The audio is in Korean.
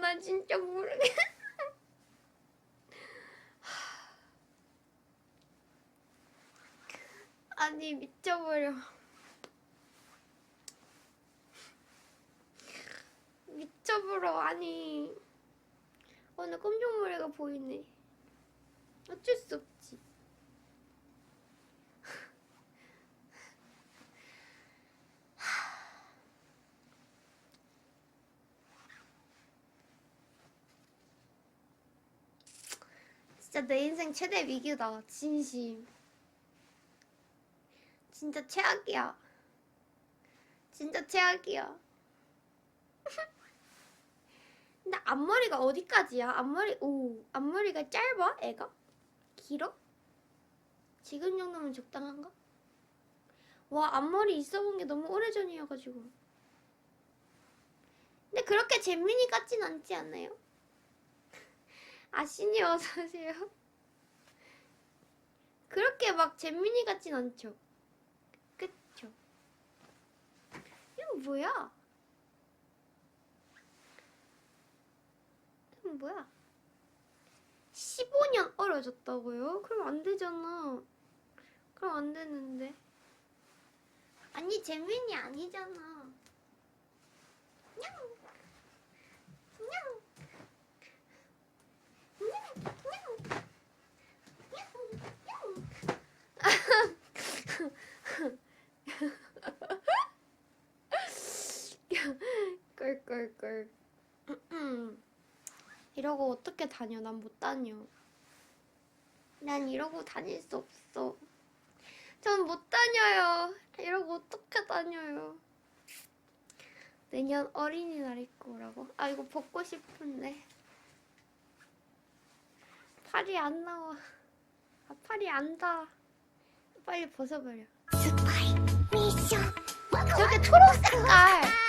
나 진짜 모르겠. 아니 미쳐버려. 미쳐버려 아니. 어나 깜짝 머리가 보이네. 어쩔 수 없지. 진짜 내 인생 최대 위기다. 진심. 진짜 최악이야. 진짜 최악이야. 근데 앞머리가 어디까지야? 앞머리 오 앞머리가 짧아? 애가? 길어? 지금 정도면 적당한가? 와 앞머리 있어본 게 너무 오래전이어가지고 근데 그렇게 잼민이 같진 않지 않나요? 아신이 어서오세요 그렇게 막 잼민이 같진 않죠 그쵸 이건 뭐야? 이건 뭐야? 15년 어려졌다고요? 그럼 안 되잖아. 그럼 안 되는데. 아니, 재민이 아니잖아. 냥! 냥! 냥! 냥! 냥! 꿀꿀꿀. 이러고 어떻게 다녀? 난 못 다녀. 난 이러고 다닐 수 없어. 전 못 다녀요. 이러고 어떻게 다녀요? 내년 어린이날 입고 오라고? 아 이거 벗고 싶은데 팔이 안 나와. 아 팔이 안 닿아. 빨리 벗어버려. 스파이 미션 저게 초록 색깔.